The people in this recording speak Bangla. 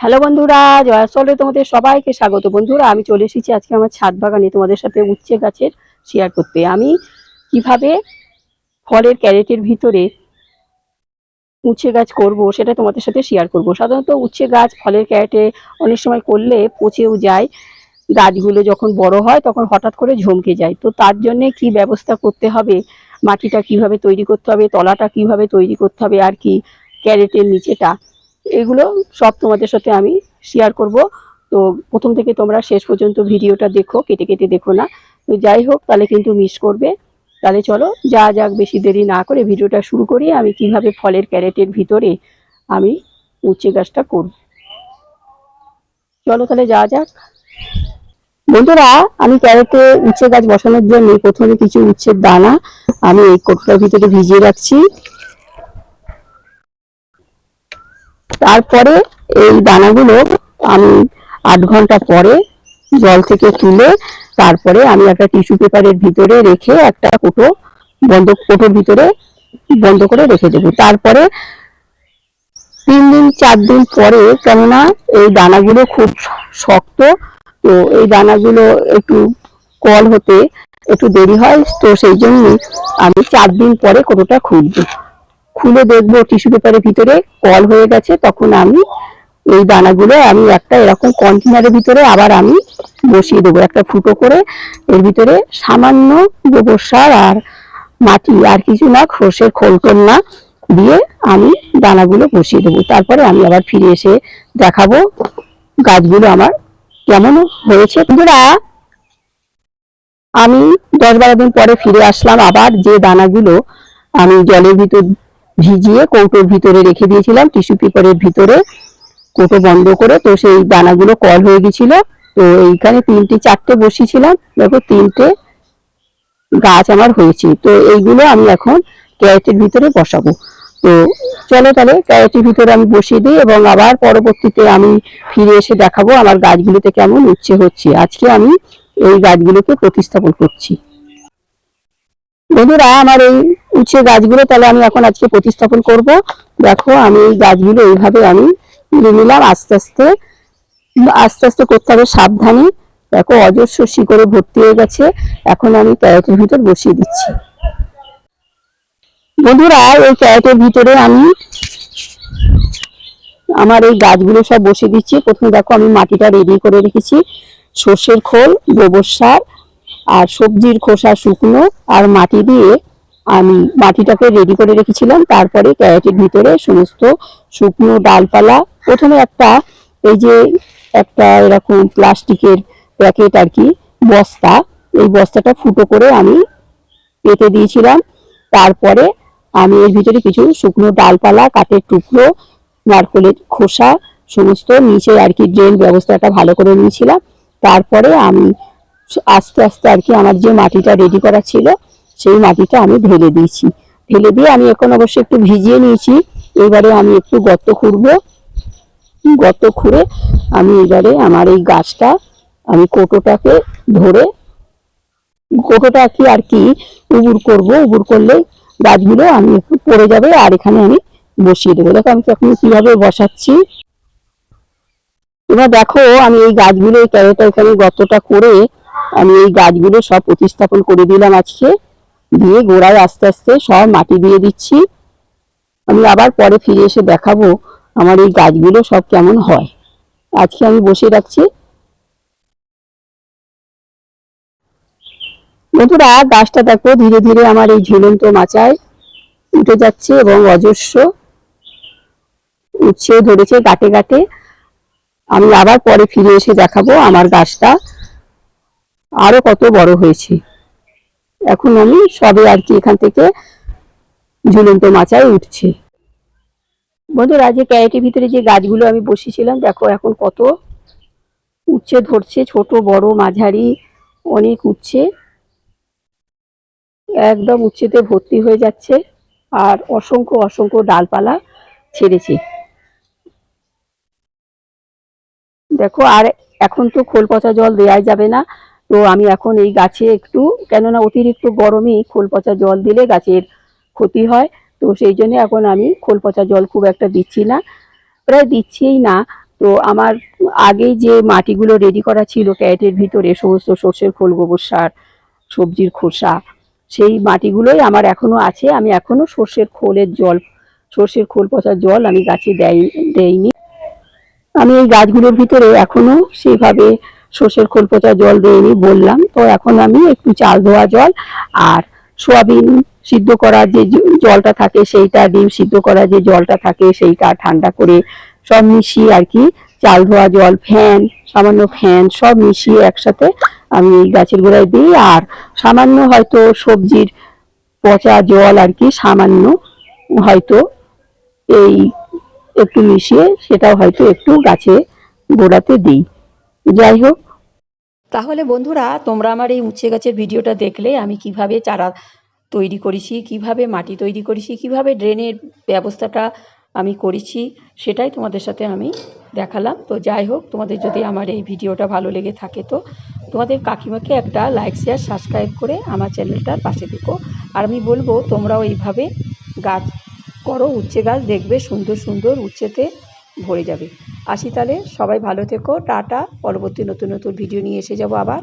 হ্যালো বন্ধুরা জয়াসলে তোমাদের সবাইকে স্বাগত। বন্ধুরা, আমি চলে এসেছি আজকে আমার ছাদ বাগানে তোমাদের সাথে উচ্ছে গাছের শেয়ার করতে। আমি কীভাবে ফলের ক্যারেটের ভিতরে উচ্ছে গাছ করব সেটা তোমাদের সাথে শেয়ার করব। সাধারণত উচ্ছে গাছ ফলের ক্যারেটে অনেক সময় করলে পচেও যায়। গাছগুলো যখন বড় হয় তখন হঠাৎ করে ঝমকে যায়। তো তার জন্য কি ব্যবস্থা করতে হবে? মাটিটা কীভাবে তৈরি করতে হবে? তলাটা কীভাবে তৈরি করতে হবে? আর কি ক্যারেটের নিচেটা? এগুলো সব তোমাদের সাথে আমি শেয়ার করব। তো প্রথম থেকে তোমরা শেষ পর্যন্ত ভিডিওটা দেখো, কেটে কেটে দেখো না। তো যাই হোক, তাহলে কিন্তু মিস করবে। তাহলে চলো, যা যাক বেশি দেরি না করে ভিডিওটা শুরু করি। আমি কীভাবে ফলের ক্যারেটের ভিতরে আমি উচ্ছে গাছটা করব। চলো তাহলে যা যাক। বন্ধুরা, আমি ক্যারেটে উচ্ছে গাছ বসানোর জন্য প্রথমে কিছু উচ্ছের দানা আমি এই কোটোটার ভিতরে ভিজিয়ে রাখছি। তারপরে এই দানাগুলো আমি আট ঘণ্টা পরে জল থেকে তুলে তারপরে আমি একটা টিস্যু পেপারের ভিতরে রেখে একটা কোটো বন্ধ, কোটোর ভিতরে বন্ধ করে রেখে দেবো। তারপরে তিন দিন, চার দিন পরে কেননা এই দানাগুলো খুব শক্ত, তো এই দানাগুলো একটু কল হতে একটু দেরি হয়, তো সেই জন্য আমি চার দিন পরে কোটোটা খুলবো। খুলে দেখব টিস্যু পেপারের ভিতরে কল হয়ে গেছে, তখন আমি এই দানাগুলো আমি একটা এরকম কন্টেনারের ভিতরে আবার আমি বসিয়ে দেবো, একটা ফুটো করে এর ভিতরে সামান্য গোবর সার আর মাটি আর কিছু না খোসের খোলটোল না দিয়ে আমি দানাগুলো বসিয়ে দেবো। তারপরে আমি আবার ফিরে এসে দেখাবো গাছগুলো আমার কেমন হয়েছে। বন্ধুরা, আমি দশ বারো দিন পরে ফিরে আসলাম, আবার যে দানাগুলো আমি জলের ভিতর ভিজিয়ে কৌটোর ভিতরে রেখে দিয়েছিলাম, টিস্যু পেপারের ভিতরে। কৌটো বন্ধ করে তো সেই দানাগুলো কল হয়ে গেছিল। তো এইখানে তিনটে, চারটে বসিয়েছিলাম দেখো তিনটে গাছ আমার হয়েছে। তো এইগুলো আমি এখন ক্যারেটের ভিতরে বসাবো। তো চলো তাহলে ক্যারেটের ভিতরে আমি বসিয়ে দিই এবং আবার পরবর্তীতে আমি ফিরে এসে দেখাবো আমার গাছগুলোতে কেমন উচ্ছে হচ্ছে। আজকে আমি এই গাছগুলোকে প্রতিস্থাপন করছি। বন্ধুরা, আমার এই উচ্ছে গাছগুলো তাহলে আমি এখন আজকে প্রতিস্থাপন করব। দেখো, আমি এই গাছগুলো এইভাবে আমি তুলে নিলাম, আস্তে আস্তে। আস্তে আস্তে করতে হবে সাবধানে। দেখো, অজস্র শিকড়ে ভর্তি হয়ে গেছে। এখন আমি ক্যারেটের ভিতর বসিয়ে দিচ্ছি। বন্ধুরা, এই ক্যারেটের ভিতরে আমি আমার এই গাছগুলো সব বসিয়ে দিচ্ছি। প্রথমে দেখো, আমি মাটিটা রেডি করে রেখেছি। সর্ষের খোল, গোবর সার আর সবজির খোসা, শুকনো আর মাটি দিয়ে আমি মাটিটাকে রেডি করে রেখেছিলাম। তারপরে ক্যারেটের ভিতরে সমস্ত শুকনো ডালপালা, প্রথমে একটা এই যে একটা এরকম প্লাস্টিকের প্যাকেট আর কি, বস্তা। এই বস্তাটা ফুটো করে আমি পেতে দিয়েছিলাম। তারপরে আমি এর ভিতরে কিছু শুকনো ডালপালা, কাঠের টুকরো, নারকলের খোসা, সমস্ত নিচে আর কি ড্রেন ব্যবস্থাটা ভালো করে নিয়েছিলাম। তারপরে আমি আস্তে আস্তে আর কি আমার যে মাটিটা রেডি করা ছিল সেই মাটিটা আমি ঢেলে দিয়েছি। ঢেলে দিয়ে আমি এখন অবশ্য একটু ভিজিয়ে নিয়েছি। এবারে আমি একটু গর্ত খুঁড়বো। গর্ত খুঁড়ে আমি এবারে আমার এই গাছটা আমি কোটোটাকে ধরে কোটোটা কি আর কি উবুর করব। উবুর করলে গাছগুলো আমি একটু পড়ে যাবে আর এখানে আমি বসিয়ে দেবো। দেখো আমি এখন কীভাবে বসাচ্ছি। এবার দেখো আমি এই গাছগুলো এই ক্যারেটা এখানে গর্তটা করে আমি এই গাছগুলো সব প্রতিস্থাপন করে দিলাম আজকে। দিয়ে গোড়ায় আস্তে আস্তে সব মাটি দিয়ে দিচ্ছি। আমি আবার পরে ফিরে এসে দেখাবো আমার এই গাছগুলো সব কেমন হয়। আজকে আমি বসে রাখছি। বন্ধুরা, গাছটা দেখো, ধীরে ধীরে আমার এই ঝুলন্ত মাচায় উঠে যাচ্ছে এবং অজস্র উচ্ছেও ধরেছে গাটে গাটে আমি আবার পরে ফিরে এসে দেখাবো আমার গাছটা আরও কত বড় হয়েছে। এখন আমি সবে আর কি এখান থেকে ঝুলন্ত মাচায় উঠছে। বন্ধুরা, যে ক্যারেটের ভিতরে যে গাছগুলো আমি বসিয়েছিলাম, দেখো এখন কত উচ্ছে ধরছে, ছোট, বড়, মাঝারি, অনেক উচ্ছে। একদম উচ্ছেতে ভর্তি হয়ে যাচ্ছে আর অসংখ্য অসংখ্য ডালপালা ছেড়েছে। দেখো, আর এখন তো খোল পচা জল দেওয়াই যাবে না। তো আমি এখন এই গাছে একটু, কেননা অতিরিক্ত গরমে খোল পচা জল দিলে গাছের ক্ষতি হয়, তো সেই জন্য এখন আমি খোল পচা জল খুব একটা দিচ্ছি না। প্রায় দিচ্ছিই না, তো আমার আগেই যে মাটিগুলো রেডি করা ছিল, ক্যারেটের ভিতরে সমস্ত সর্ষের খোল, গোবর সার, সবজির খোসা, সেই মাটিগুলোই আমার এখনও আছে। আমি এখনও সর্ষের খোলের জল, সর্ষের খোল পচার জল আমি গাছে দেই, দেইনি। আমি এই গাছগুলোর ভিতরে এখনও সেইভাবে সর্ষের খোল পচা জল দেইনি, বললাম, তো এখন আমি একটু চাল ধোয়া জল আর সোয়াবিন সিদ্ধ করার যে জলটা থাকে সেইটা, ডিম সিদ্ধ করার যে জলটা থাকে সেইটা ঠান্ডা করে সব মিশিয়ে আর কি চাল ধোয়া জল, ফ্যান, সামান্য ফ্যান সব মিশিয়ে একসাথে আমি গাছের গোড়ায় দিই আর সামান্য হয়তো সবজির পচা জল আর কি সামান্য হয়তো এই একটু মিশিয়ে সেটাও হয়তো একটু গাছে গোড়াতে দিই। যাই হোক তাহলে বন্ধুরা, তোমরা আমার এই উচ্ছে গাছের ভিডিওটা দেখলে আমি কীভাবে চারা তৈরি করেছি, কীভাবে মাটি তৈরি করেছি, কীভাবে ড্রেনের ব্যবস্থাটা আমি করেছি, সেটাই তোমাদের সাথে আমি দেখালাম। তো যাই হোক তোমাদের যদি আমার এই ভিডিওটা ভালো লেগে থাকে তো তোমাদের কাকিমাকে একটা লাইক শেয়ার সাবস্ক্রাইব করে আমার চ্যানেলটার পাশে দেখো আর আমি বলব, তোমরাও এইভাবে গাছ করো, উচ্ছে গাছ দেখবে, সুন্দর সুন্দর উচ্ছেতে ভরে যাবে। আসি তাহলে। সবাই ভালো থেকো টাটা। পরবর্তী নতুন নতুন ভিডিও নিয়ে এসে যাব আবার।